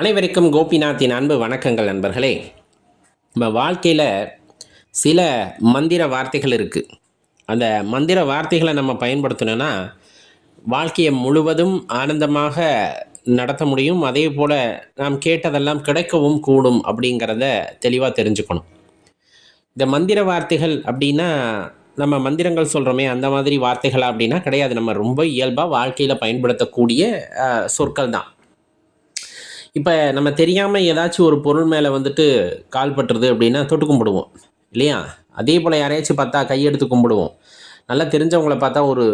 அனைவருக்கும் கோபிநாத்தின் அன்பு வணக்கங்கள் நண்பர்களே. நம்ம வாழ்க்கையில் சில மந்திர வார்த்தைகள் இருக்குது அந்த மந்திர வார்த்தைகளை நம்ம பயன்படுத்தணும்னா வாழ்க்கையை முழுவதும் ஆனந்தமாக நடத்த முடியும். அதே போல் நாம் கேட்டதெல்லாம் கிடைக்கவும் கூடும் அப்படிங்கிறத தெளிவாக தெரிஞ்சுக்கணும். இந்த மந்திர வார்த்தைகள் அப்படின்னா நம்ம மந்திரங்கள் சொல்கிறோமே அந்த மாதிரி வார்த்தைகள் அப்படின்னா கிடையாது. நம்ம ரொம்ப இயல்பாக வாழ்க்கையில் பயன்படுத்தக்கூடிய சொற்கள் தான். இப்போ நம்ம தெரியாமல் ஏதாச்சும் ஒரு பொருள் மேலே வந்துட்டு கால் பட்டுறது அப்படின்னா தொட்டு கும்பிடுவோம். இல்லையா? அதே போல் யாரையாச்சும் பார்த்தா கையெடுத்து கும்பிடுவோம். நல்லா தெரிஞ்சவங்களை பார்த்தா ஒரு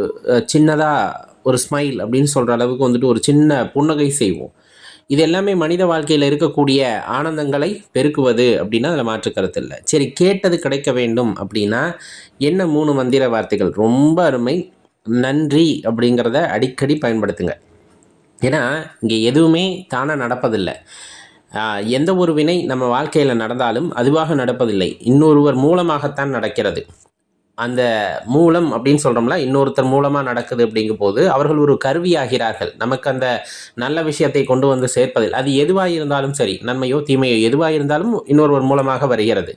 சின்னதாக ஒரு ஸ்மைல் அப்படின்னு சொல்கிற அளவுக்கு வந்துட்டு ஒரு சின்ன புன்னகை செய்வோம். இது எல்லாமே மனித வாழ்க்கையில் இருக்கக்கூடிய ஆனந்தங்களை பெருக்குவது அப்படின்னா அதில் மாற்று கருத்து இல்லை. சரி கேட்டது கிடைக்க வேண்டும் அப்படின்னா என்ன மூணு மந்திர வார்த்தைகள்? ரொம்ப அருமை. நன்றி அப்படிங்கிறத அடிக்கடி பயன்படுத்துங்க. ஏன்னா இங்கே எதுவுமே தானாக நடப்பதில்லை. எந்த ஒரு வினை நம்ம வாழ்க்கையில் நடந்தாலும் அதுவாக நடப்பதில்லை. இன்னொருவர் மூலமாகத்தான் நடக்கிறது. அந்த மூலம் அப்படின்னு சொல்கிறோம்ல இன்னொருத்தர் மூலமாக நடக்குது அப்படிங்கும் போது அவர்கள் ஒரு கருவியாகிறார்கள். நமக்கு அந்த நல்ல விஷயத்தை கொண்டு வந்து சேர்ப்பதில். அது எதுவாக இருந்தாலும் சரி நன்மையோ தீமையோ எதுவாக இருந்தாலும் இன்னொருவர் மூலமாக வருகிறது.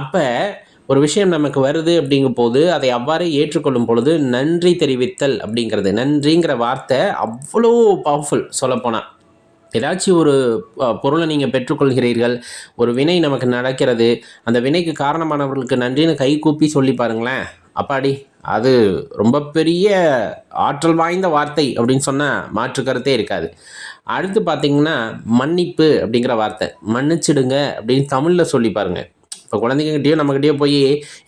அப்போ ஒரு விஷயம் நமக்கு வருது அப்படிங்கும் போது அதை அவ்வாறே ஏற்றுக்கொள்ளும் பொழுது நன்றி தெரிவித்தல் அப்படிங்கிறது நன்றிங்கிற வார்த்தை அவ்வளோ பவர்ஃபுல் சொல்லப்போனால் ஏதாச்சும் ஒரு பொருளை நீங்கள் பெற்றுக்கொள்கிறீர்கள் ஒரு வினை நமக்கு நடக்கிறது அந்த வினைக்கு காரணமானவர்களுக்கு நன்றின்னு கை கூப்பி சொல்லி பாருங்களேன். அப்பாடி அது ரொம்ப பெரிய ஆற்றல் வாய்ந்த வார்த்தை அப்படின்னு சொன்னால் மாற்று கருத்தே இருக்காது. அடுத்து பார்த்தீங்கன்னா மன்னிப்பு அப்படிங்கிற வார்த்தை. மன்னிச்சிடுங்க அப்படின்னு தமிழில் சொல்லி பாருங்கள் இப்போ குழந்தைங்ககிட்டயோ நம்மகிட்டயோ போய்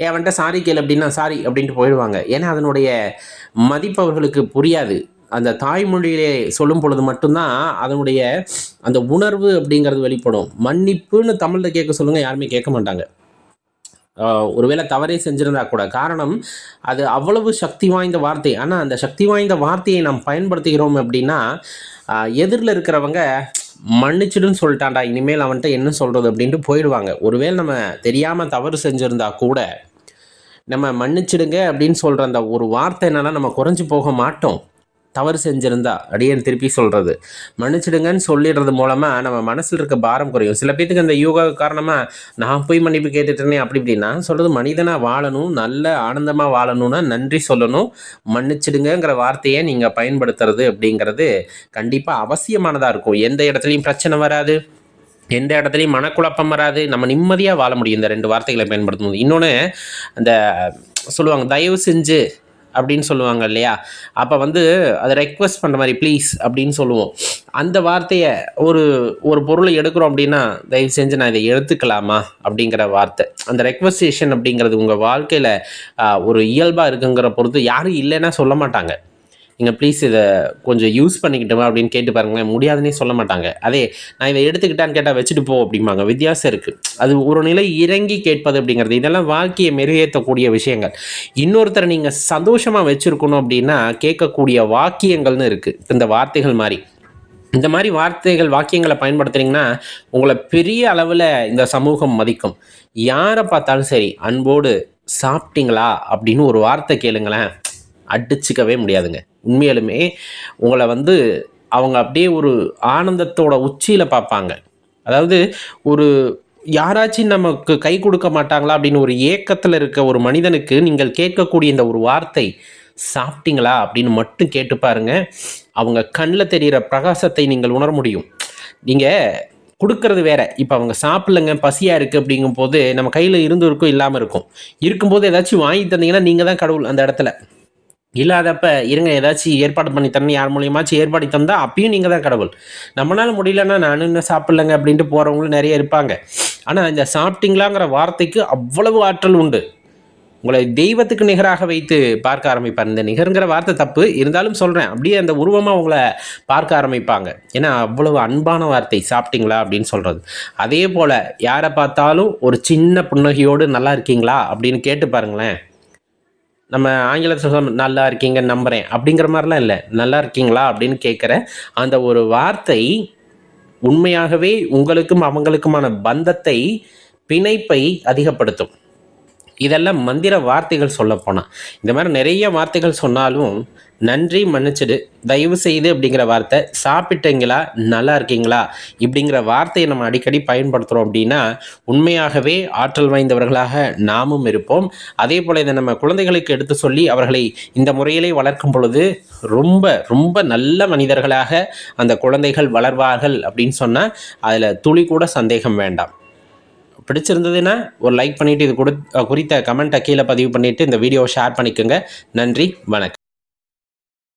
ஏ அவன்கிட்ட சாரி கேள் அப்படின்னா சாரி அப்படின்ட்டு போயிடுவாங்க. ஏன்னா அதனுடைய மதிப்பு அவர்களுக்கு புரியாது. அந்த தாய்மொழியிலே சொல்லும் பொழுது மட்டும்தான் அதனுடைய அந்த உணர்வு அப்படிங்கிறது வெளிப்படும். மன்னிப்புன்னு தமிழில் கேட்க சொல்லுங்கள் யாருமே கேட்க மாட்டாங்க. ஒருவேளை தவறே செஞ்சிருந்தா கூட. காரணம் அது அவ்வளவு சக்தி வாய்ந்த வார்த்தை. ஆனால் அந்த சக்தி வாய்ந்த வார்த்தையை நாம் பயன்படுத்துகிறோம் அப்படின்னா எதிரில் இருக்கிறவங்க மன்னிச்சிடுன்னு சொல்லிட்டான்டா இனிமேல் அவன்கிட்ட என்ன சொல்கிறது அப்படின்ட்டு போயிடுவாங்க. ஒருவேளை நம்ம தெரியாமல் தவறு செஞ்சுருந்தா கூட நம்ம மன்னிச்சிடுங்க அப்படின்னு சொல்கிற அந்த ஒரு வார்த்தை என்னென்னா நம்ம குறைஞ்சு போக மாட்டோம். தவறு செஞ்சுருந்தா அடியேன் திருப்பி சொல்கிறது மன்னிச்சிடுங்கன்னு சொல்லிடுறது மூலமாக நம்ம மனசில் இருக்க பாரம் குறையும். சில பேத்துக்கு அந்த யோகா காரணமாக நான் போய் மன்னிப்பு கேட்டுட்டேனே அப்படி இப்படின்னா சொல்கிறது மனிதனாக வாழணும் நல்ல ஆனந்தமாக வாழணும்னா நன்றி சொல்லணும். மன்னிச்சிடுங்கங்கிற வார்த்தையை நீங்கள் பயன்படுத்துறது அப்படிங்கிறது கண்டிப்பாக அவசியமானதாக இருக்கும். எந்த இடத்துலையும் பிரச்சனை வராது. எந்த இடத்துலையும் மனக்குழப்பம் வராது. நம்ம நிம்மதியாக வாழ முடியும். இந்த ரெண்டு வார்த்தைகளை பயன்படுத்தும் போது இன்னொன்று அந்த சொல்லுவாங்க தயவு செஞ்சு அப்படின்னு சொல்லுவாங்க இல்லையா? அப்போ வந்து அதை ரெக்வஸ்ட் பண்ணுற மாதிரி ப்ளீஸ் அப்படின்னு சொல்லுவோம். அந்த வார்த்தையை ஒரு ஒரு பொருளை எடுக்கிறோம் அப்படின்னா தயவு செஞ்சு நான் இதை எடுத்துக்கலாமா? அப்படிங்கிற வார்த்தை. அந்த ரெக்வஸ்டேஷன் அப்படிங்கிறது உங்கள் வாழ்க்கையில் ஒரு இயல்பாக இருக்குங்கிற பொறுத்து யாரும் இல்லைன்னா சொல்ல மாட்டாங்க. நீங்கள் ப்ளீஸ் இதை கொஞ்சம் யூஸ் பண்ணிக்கிட்டோமா அப்படின்னு கேட்டு பாருங்களேன். முடியாதுன்னே சொல்ல மாட்டாங்க. அதே நான் இதை எடுத்துக்கிட்டான்னு கேட்டால் வச்சுட்டு போ அப்படிம்பாங்க. வித்தியாசம் இருக்குது அது ஒரு நிலை இறங்கி கேட்பது அப்படிங்கிறது. இதெல்லாம் வாழ்க்கையை மெருகேற்றக்கூடிய விஷயங்கள். இன்னொருத்தரை நீங்கள் சந்தோஷமாக வச்சுருக்கணும் அப்படின்னா கேட்கக்கூடிய வாக்கியங்கள்னு இருக்குது இந்த வார்த்தைகள் மாதிரி. இந்த மாதிரி வார்த்தைகள் வாக்கியங்களை பயன்படுத்துறீங்கன்னா உங்களை பெரிய அளவில் இந்த சமூகம் மதிக்கும். யாரை பார்த்தாலும் சரி அன்போடு சாப்பிட்டீங்களா? அப்படின்னு ஒரு வார்த்தை கேளுங்களேன். அடிச்சுக்கவே முடியாதுங்க. உண்மையிலுமே உங்களை வந்து அவங்க அப்படியே ஒரு ஆனந்தத்தோட உச்சியில் பார்ப்பாங்க. அதாவது ஒரு யாராச்சும் நமக்கு கை கொடுக்க மாட்டாங்களா அப்படின்னு ஒரு ஏக்கத்தில் இருக்க ஒரு மனிதனுக்கு நீங்கள் கேட்கக்கூடிய இந்த ஒரு வார்த்தை சாப்பிட்டீங்களா? அப்படின்னு மட்டும் கேட்டு பாருங்க. அவங்க கண்ணில் தெரிகிற பிரகாசத்தை நீங்கள் உணர முடியும். நீங்கள் கொடுக்கறது வேற. இப்போ அவங்க சாப்பிட்லங்க பசியாக இருக்குது அப்படிங்கும் போது நம்ம கையில் இருந்து இருக்கும் இல்லாமல் இருக்கும். இருக்கும்போது ஏதாச்சும் வாங்கி தந்தீங்கன்னா நீங்கள் தான் கடவுள் அந்த இடத்துல. இல்லாதப்ப இருங்க ஏதாச்சும் ஏற்பாடு பண்ணி தரணும். யார் மூலியமாச்சும் ஏற்பாடு தந்தால் அப்பயும் நீங்கள் தான் கடவுள். நம்மளால முடியலன்னா நானும் இன்னும் சாப்பிட்லங்க அப்படின்ட்டு போகிறவங்களும் நிறைய இருப்பாங்க. ஆனால் இந்த சாப்பிட்டீங்களாங்கிற வார்த்தைக்கு அவ்வளவு ஆற்றல் உண்டு. உங்களை தெய்வத்துக்கு நிகராக வைத்து பார்க்க ஆரம்பிப்பார். இந்த நிகருங்கிற வார்த்தை தப்பு. இருந்தாலும் சொல்கிறேன் அப்படியே அந்த உருவமாக உங்களை பார்க்க ஆரம்பிப்பாங்க. ஏன்னா அவ்வளவு அன்பான வார்த்தை சாப்பிட்டீங்களா அப்படின்னு சொல்கிறது அதே போல் யாரை பார்த்தாலும் ஒரு சின்ன புன்னகையோடு நல்லா இருக்கீங்களா? அப்படின்னு கேட்டு பாருங்களேன். நம்ம ஆங்கிலத்தில் சொல்ல நல்லா இருக்கீங்க நம்புகிறேன் அப்படிங்கிற மாதிரிலாம் இல்லை. நல்லா இருக்கீங்களா? அப்படின்னு கேட்குற அந்த ஒரு வார்த்தை உண்மையாகவே உங்களுக்கும் அவங்களுக்குமான பந்தத்தை பிணைப்பை அதிகப்படுத்தும். இதெல்லாம் மந்திர வார்த்தைகள் சொல்லப்போனால் இந்த மாதிரி நிறைய வார்த்தைகள் சொன்னாலும் நன்றி மன்னிச்சிடு தயவு செய்து அப்படிங்கிற வார்த்தை சாப்பிட்டீங்களா? நல்லா இருக்கீங்களா? இப்படிங்கிற வார்த்தையை நம்ம அடிக்கடி பயன்படுத்துகிறோம் அப்படின்னா உண்மையாகவே ஆற்றல் வாய்ந்தவர்களாக நாமும் இருப்போம். அதே போல் இதை நம்ம குழந்தைகளுக்கு எடுத்து சொல்லி அவர்களை இந்த முறையிலே வளர்க்கும் பொழுது ரொம்ப ரொம்ப நல்ல மனிதர்களாக அந்த குழந்தைகள் வளர்வார்கள் அப்படின்னு சொன்னால் அதில் துளி கூட சந்தேகம் வேண்டாம். பிடிச்சிருந்ததுன்னா ஒரு லைக் பண்ணிவிட்டு இது கொடு குறித்த கமெண்ட்டை கீழே பதிவு பண்ணிவிட்டு இந்த வீடியோவை ஷேர் பண்ணிக்கோங்க. நன்றி வணக்கம்.